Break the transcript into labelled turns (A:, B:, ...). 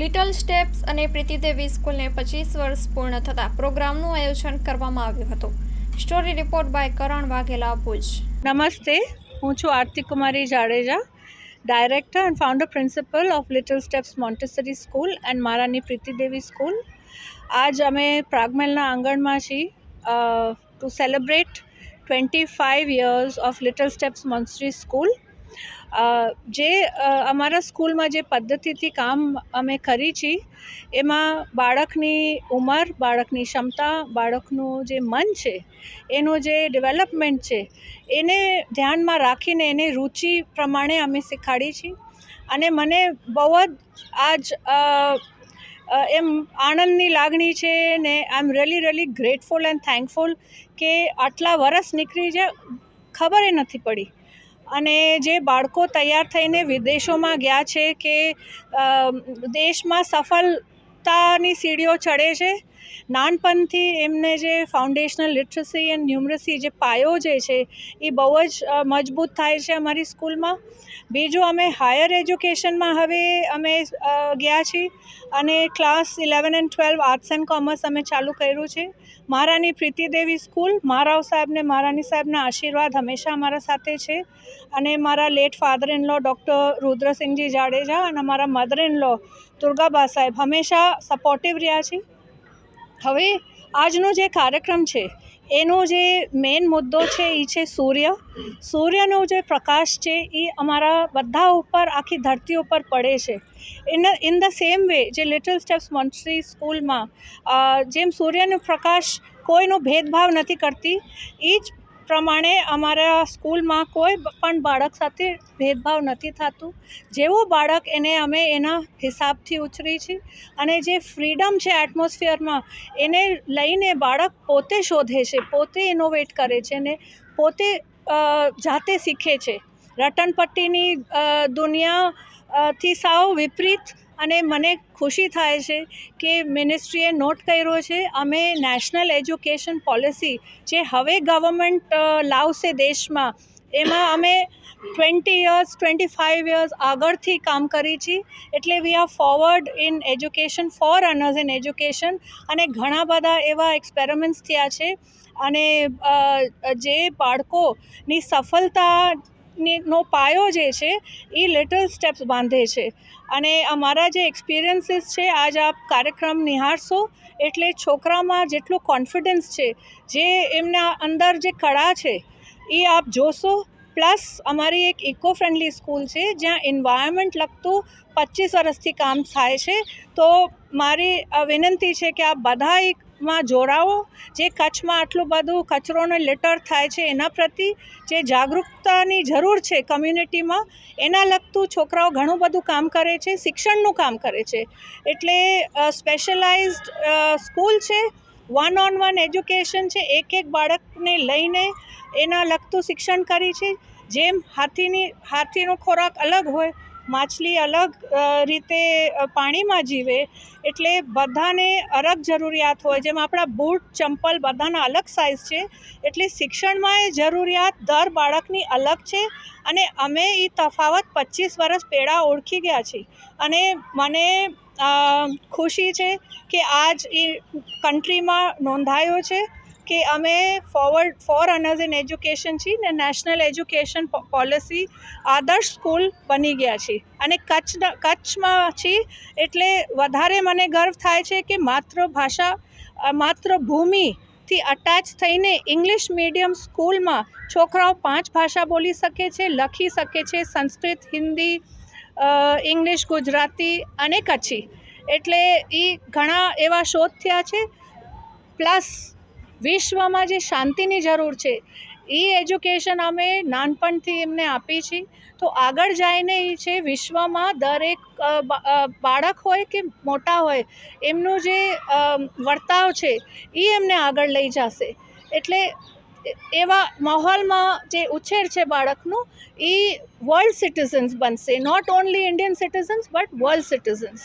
A: Little steps અને પ્રીતિદેવી સ્કૂલને પચીસ વર્ષ પૂર્ણ થતાં પ્રોગ્રામનું આયોજન કરવામાં આવ્યું હતું. Story report by Karan Vaghela Bhuj.
B: નમસ્તે, હું છું Aarti Kumari Jadeja director and founder principal of little steps Montessori school and મારાની Pritidevi school આજ અમે પ્રાગમેલના આંગણમાં છીએ to celebrate twenty five years of little steps Montessori school જે અમારા સ્કૂલમાં જે પદ્ધતિથી કામ અમે કરી છીએ એમાં બાળકની ઉંમર, બાળકની ક્ષમતા, બાળકનું જે મન છે, એનું જે ડેવલપમેન્ટ છે, એને ધ્યાનમાં રાખીને એને રુચિ પ્રમાણે અમે શીખવાડી છીએ અને મને બહુ જ આજ એમ આનંદની લાગણી છે ને I am really really grateful and thankful કે આટલા વરસ નીકળી જાય ખબર એ નથી પડી. અને જે બાળકો તૈયાર થઈને વિદેશોમાં ગયા છે કે દેશમાં સફળતાની સીડીઓ ચડે છે નાનપણથી એમને જે ફાઉન્ડેશનલ લિટરસી એન્ડ ન્યુમરસી જે પાયો જે છે, એ બહુ જ મજબૂત થાય છે અમારી સ્કૂલમાં. બીજું અમે હાયર એજ્યુકેશનમાં હવે અમે ગયા છીએ અને class eleven and twelve arts and commerce અમે ચાલુ કર્યું છે. મારાની પ્રીતિદેવી સ્કૂલ, મારાવ સાહેબને મારાની સાહેબના આશીર્વાદ હંમેશા અમારા સાથે છે. અને મારા late father in law doctor Rudrasinhji Jadeja અને મારા મધર ઇન લો દુર્ગાબા સાહેબ હંમેશા સપોર્ટિવ રહ્યા છે. હવે આજનો જે કાર્યક્રમ છે, એનો જે મેઇન મુદ્દો છે એ છે સૂર્ય. સૂર્યનો જે પ્રકાશ છે એ અમારા બધા ઉપર, આખી ધરતી ઉપર પડે છે. In in the same way જે લિટલ સ્ટેપ્સ મોન્સરી સ્કૂલમાં જેમ સૂર્યનો પ્રકાશ કોઈનો ભેદભાવ નથી કરતી એ જ પ્રમાણે અમારા સ્કૂલમાં કોઈ પણ બાળક સાથે ભેદભાવ નથી થતું. જેવું બાળક એને અમે એના હિસાબથી ઉછરી છીએ અને જે ફ્રીડમ છે એટમોસ્ફિયરમાં, એને લઈને બાળક પોતે શોધે છે, પોતે ઇનોવેટ કરે છે ને પોતે જાતે શીખે છે. રટનપટ્ટીની દુનિયા થી સાવ વિપરીત અને મને ખુશી થાય છે કે મિનિસ્ટ્રીએ નોટ કર્યો છે, અમે નેશનલ એજ્યુકેશન પોલિસી જે હવે ગવર્મેન્ટ લાવશે દેશમાં, એમાં અમે twenty years twenty five years આગળથી કામ કરી છીએ એટલે we are forward in education forerunners in education અને ઘણા બધા એવા એક્સપેરિમેન્ટ્સ થયા છે. અને જે બાળકોની સફળતાની નો પાયો જે છે, એ લિટલ સ્ટેપ્સ બાંધે છે. અને અમારા જે એક્સપિરિયન્સીસ છે, આજ આપ કાર્યક્રમ નિહાળશો, એટલે છોકરામાં જેટલું કોન્ફિડન્સ છે, જે એમના અંદર જે કળા છે, એ આપ જોશો. પ્લસ અમારી એક ઇકો ફ્રેન્ડલી સ્કૂલ છે, જ્યાં એન્વાયરમેન્ટ લગતું પચીસ વર્ષથી કામ થાય છે. તો મારી વિનંતી છે કે આપ બધા માં જોડાવો. જે કચ્છમાં આટલું બધું કચરોને લેટર થાય છે, એના પ્રતિ જે જાગૃતતાની જરૂર છે કમ્યુનિટીમાં, એના લગતું છોકરાઓ ઘણું બધું કામ કરે છે, શિક્ષણનું કામ કરે છે. એટલે સ્પેશિયલાઇઝ્ડ સ્કૂલ છે વન ઓન વન એજ્યુકેશન છે એક એક બાળકને લઈને એના લગતું શિક્ષણ કરી છે. જેમ હાથીની, હાથીનો ખોરાક અલગ હોય માછલી અલગ રીતે પાણીમાં જીવે એટલે બધાને અલગ જરૂરિયાત હોય. જેમ આપણા બૂટ, ચંપલ બધાના અલગ સાઇઝ છે, એટલે શિક્ષણમાં એ જરૂરિયાત દર બાળકની અલગ છે અને અમે એ તફાવત પચીસ વર્ષ પહેલાં ઓળખી ગયા છીએ. અને મને ખુશી છે કે આજ એ કન્ટ્રીમાં નોંધાયો છે. કે અમે ફોરવર્ડ ફોર અનર્સ ઇન એજ્યુકેશન છીએ ને નેશનલ એજ્યુકેશન પોલિસી આદર્શ સ્કૂલ બની ગયા છીએ અને કચ્છના કચ્છમાં છીએ એટલે વધારે મને ગર્વ થાય છે કે માતૃભાષા માતૃભૂમિથી અટેચ થઈને ઇંગ્લિશ મીડિયમ સ્કૂલમાં છોકરાઓ પાંચ ભાષા બોલી શકે છે, લખી શકે છે, સંસ્કૃત, હિન્દી ઇંગ્લિશ ગુજરાતી અને કચ્છી. એટલે એ ઘણા એવા શોધ થયા છે. પ્લસ વિશ્વમાં જે શાંતિની જરૂર છે, એ એજ્યુકેશન અમે નાનપણથી એમને આપી છે તો આગળ જઈને એ છે, વિશ્વમાં દરેક બાળક હોય કે મોટા હોય, એમનું જે વર્તાવ છે, એ એમને આગળ લઈ જશે. એટલે એવા માહોલમાં જે ઉછેર છે બાળકનું, એ વર્લ્ડ સિટીઝન્સ બનશે. Not only Indian citizens but world citizens